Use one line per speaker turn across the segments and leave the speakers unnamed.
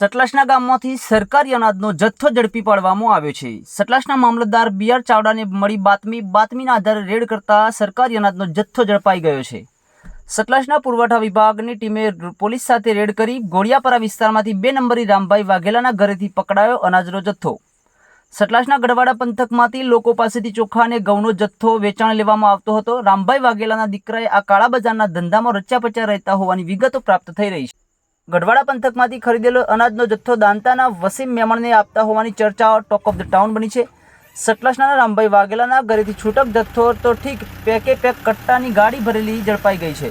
સતલાસના ગામમાંથી સરકારી અનાજનો જથ્થો ઝડપી પાડવામાં આવ્યો છે. સતલાસના મામલતદાર બી આર ચાવડાને મળી બાતમી, બાતમીના આધારે રેડ કરતા સરકારી અનાજનો જથ્થો ઝડપાઈ ગયો છે. સતલાસના પુરવઠા વિભાગની ટીમે પોલીસ સાથે રેડ કરી ગોળિયાપરા વિસ્તારમાંથી બે નંબરી રામભાઈ વાઘેલાના ઘરેથી પકડાયો અનાજનો જથ્થો. સતલાસના ગઢવાડા પંથકમાંથી લોકો પાસેથી ચોખા અને ઘઉંનો જથ્થો વેચાણ લેવામાં આવતો હતો. રામભાઈ વાઘેલાના દીકરાએ આ કાળા બજારના ધંધામાં રચ્યા રહેતા હોવાની વિગતો પ્રાપ્ત થઈ રહી છે. ગઢવાડા પંથકમાંથી ખરીદેલો અનાજનો જથ્થો દાંતાના વસીમ મેમણને આપતા હોવાની ચર્ચાઓ ટોક ઓફ ધ ટાઉન બની છે. સટલાસના રામભાઈ વાઘેલાના ઘરેથી છૂટક જથ્થો તો ઠીક પેકે પેક કટ્ટાની ગાડી ભરેલી ઝડપાઈ ગઈ છે.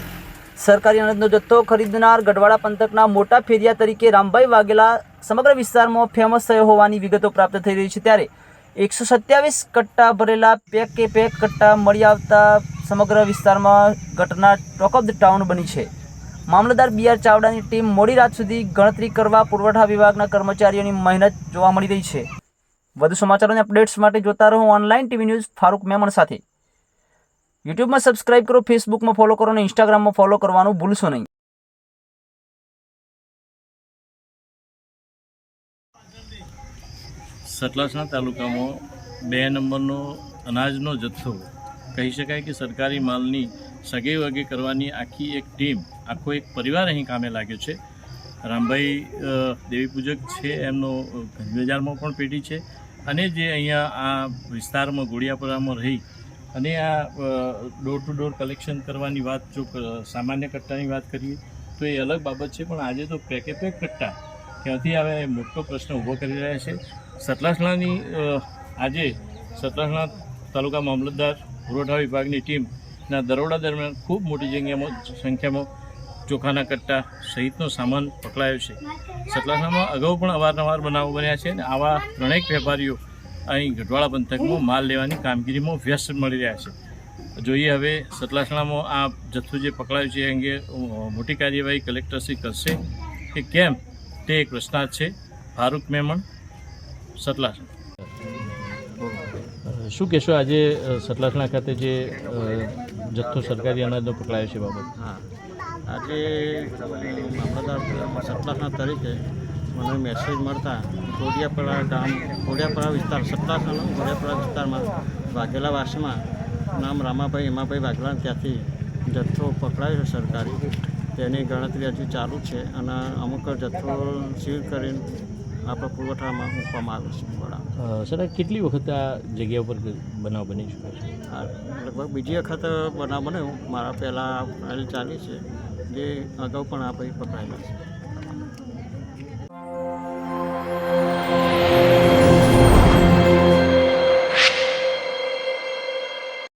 સરકારી અનાજનો જથ્થો ખરીદનાર ગઢવાડા પંથકના મોટા ફેરિયા તરીકે રામભાઈ વાઘેલા સમગ્ર વિસ્તારમાં ફેમસ થયો હોવાની વિગતો પ્રાપ્ત થઈ રહી છે ત્યારે એકસો સત્યાવીસ કટ્ટા ભરેલા પેક કે પેક કટ્ટા મળી આવતા સમગ્ર વિસ્તારમાં ઘટના ટોક ઓફ ધ ટાઉન બની છે. મામલતદાર બી આર ચાવડાની ટીમ મોડી રાત સુધી ગણતરી કરવા પુરવઠા વિભાગના કર્મચારીઓની મહેનત જોવા મળી રહી છે. વધુ સમાચારોની અપડેટ્સ માટે જોતા રહો online TV news Farooq Memon સાથે. યુટ્યુબમાં સબસ્ક્રાઇબ કરો, ફેસબુકમાં ફોલો કરો અને ઇન્સ્ટાગ્રામમાં ફોલો કરવાનું ભૂલશો નહીં.
સતલાસના તાલુકામાં બે નંબરનો અનાજનો જથ્થો કહી શકાય કે સરકારી માલની સગે વગે કરવાની આખી એક ટીમ, આખો એક પરિવાર અહીં કામે લાગ્યો છે. રામભાઈ દેવી પૂજક છે, એમનો ગંજબજારમાં પણ પેઢી છે. અને જે અહીંયા આ વિસ્તારમાં, ગોળિયાપુરામાં રહી અને આ ડોર ટુ ડોર કલેક્શન કરવાની વાત જો સામાન્ય કટ્ટાની વાત કરીએ, તો એ અલગ બાબત છે. પણ આજે તો પેકે પેક કટ્ટા ત્યાંથી હવે મોટો પ્રશ્ન ઊભો કરી રહ્યા છે. સતલાસણાની આજે સતલાસણા તાલુકા મામલતદાર પુરવઠા વિભાગની ટીમના દરોડા દરમિયાન ખૂબ મોટી જગ્યામાં સંખ્યામાં ચોખાના કટ્ટા સહિતનો સામાન પકડાયો છે. સતલાસણામાં અગાઉ પણ અવારનવાર બનાવો બન્યા છે અને આવા ત્રણેક વેપારીઓ અહીં ગઢવાડા પંથકમાં માલ લેવાની કામગીરીમાં વ્યસ્ત મળી રહ્યા છે. જોઈએ હવે સતલાસણામાં આ જથ્થો જે પકડાયો છે એ અંગે મોટી કાર્યવાહી કલેક્ટરશ્રી કરશે કે કેમ તે એક પ્રશ્નાર્થ છે. ફારૂક મેમણ સતલાસણ શું કહેશો આજે સતલાસણા ખાતે જે જથ્થો સરકારી અનાજનો પકડાયો છે બાબત.
હા. આજે મામલતદાર સતલાસના તરીકે મને મેસેજ મળતા કોડિયાપરા ગામ કોડિયાપરા વિસ્તાર સતલાસના કોડિયાપરા વિસ્તારમાં વાઘેલા વાસમાં નામ રામાભાઈ, હેમાભાઈ વાઘેલા ત્યાંથી જથ્થો પકડાયો છે સરકારી. તેની ગણતરી હજુ ચાલુ છે અને અમુક જથ્થો સીલ કરીને આપણા પુરવઠામાં મૂકવામાં આવે છે વડા
સર કેટલી વખત આ જગ્યા ઉપર બનાવ બની ચૂક્યો છે?
લગભગ બીજી વખત બનાવ બન્યો. મારા પહેલાં ફાઇલ ચાલી છે. જે અગાઉ પણ આ ભાઈ પકડાયેલા છે.